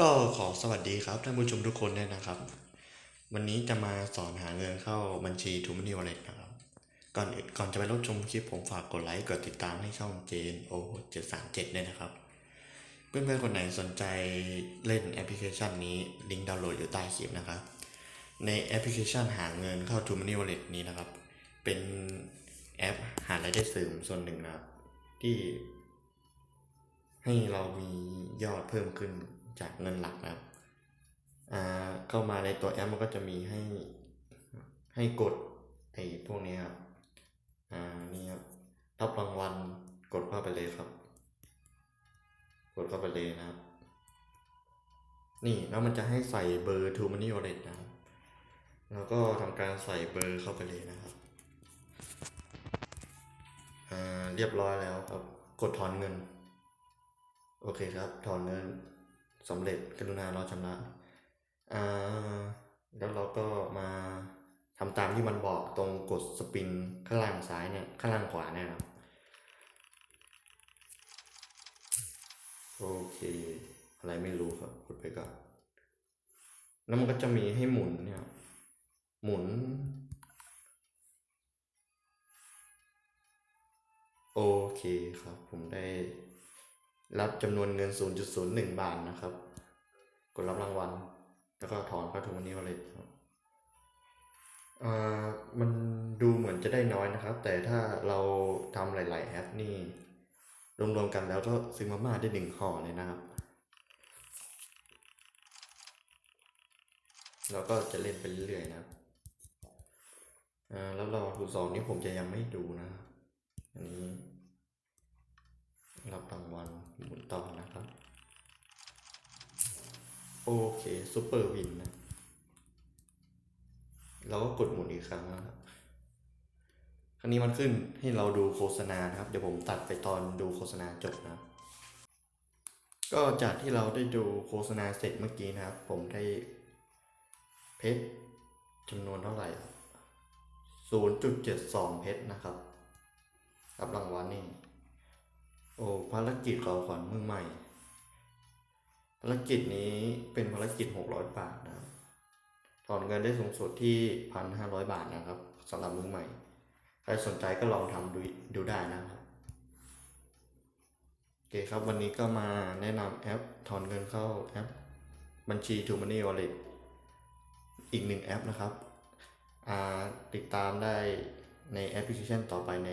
ก็ขอสวัสดีครับท่านผู้ชมทุกคนด้วยนะครับ วันนี้จะมาสอนหาเงินเข้าบัญชี t ูมันนี่วอลเล็ตนะครับ ก่อนก่อนจะไปรับชมคลิปผมฝากกดไลค์กดติดตามให้ช่องเจนโอเจ็ดสามเจ็ดด้วยนะครับ เพื่อนๆคนไหนสนใจเล่นแอปพลิเคชันนี้ลิงก์ดาวน์โหลดอยู่ใต้คลิปนะครับ ในแอปพลิเคชันหาเงินเข้า t ูมันนี่วอลเล็ตนี้นะครับ เป็นแอปหารายได้เสริมส่วนหนึ่งนะครับที่ให้เรามียอดเพิ่มขึ้น จากเงินหลักนะครับอ่าเข้ามาในตัวแอปมันก็จะมีให้ให้กดไอ้พวกนี้ครับ อ่า นี่ครับ รับรางวัล กดเข้าไปเลยครับ กดเข้าไปเลยนะครับ นี่แล้วมันจะให้ใส่เบอร์ t ูมันนี่วอเล็ตนะครับ แล้วก็ทำการใส่เบอร์เข้าไปเลยนะครับ อ่า เรียบร้อยแล้วครับ กดถอนเงิน โอเคครับ ถอนเงิน สำเร็จกรุณารอชำระอ่าแล้วเราก็มาทำตามที่มันบอกตรงกดสปินข้างล่างซ้ายเนี่ยข้างล่างขวาเนี่ยครับโอเค อะไรไม่รู้ครับกดไปก่อนแล้วมันก็จะมีให้หมุนเนี่ยหมุน โอเคครับ ผมได้ รับจำนวนเงิน 0.01 บาทนะครับ กดรับรางวัล แล้วก็ถอนเข้าถุงวันนี้เลยครับอ่ามันดูเหมือนจะได้น้อยนะครับ แต่ถ้าเราทำหลาย ๆ แอปนี่ รวม ๆ กันแล้วก็ซื้อมาม่าได้หนึ่งห่อเลยนะครับแล้วก็จะเล่นไปเรื่อยๆนะครับอ่าแล้วรอทูสองนี้ผมจะยังไม่ดูนะครับอันนี้ หมุนต่อนะครับ โอเคซูเปอร์วินนะเราก็กดหมุนอีกครั้งนะครับ ครั้งนี้มันขึ้นให้เราดูโฆษณานะครับ เดี๋ยวผมตัดไปตอนดูโฆษณาจบนะครับ ก็จากที่เราได้ดูโฆษณาเสร็จเมื่อกี้นะครับ ผมได้เพชรจำนวนเท่าไหร่ 0.72 เพชรนะครับรับรางวัลนี่ โอ้ภารกิจขอขวัญมือใหม่ ภารกิจนี้เป็นภารกิจหกร้อยบาทนะครับถอนเงินได้สูงสุดที่พันห้าร้อยบาทนะครับสำหรับมือใหม่ ใครสนใจก็ลองทำดูดูได้นะครับโอเคครับวันนี้ก็มาแนะนำแอปถอนเงินเข้าแอป บัญชี t ูมันนี่วอลเล็ตอีกหนึ่งแอปนะครับติดตามได้ในแอปพลิเคชันต่อไปใน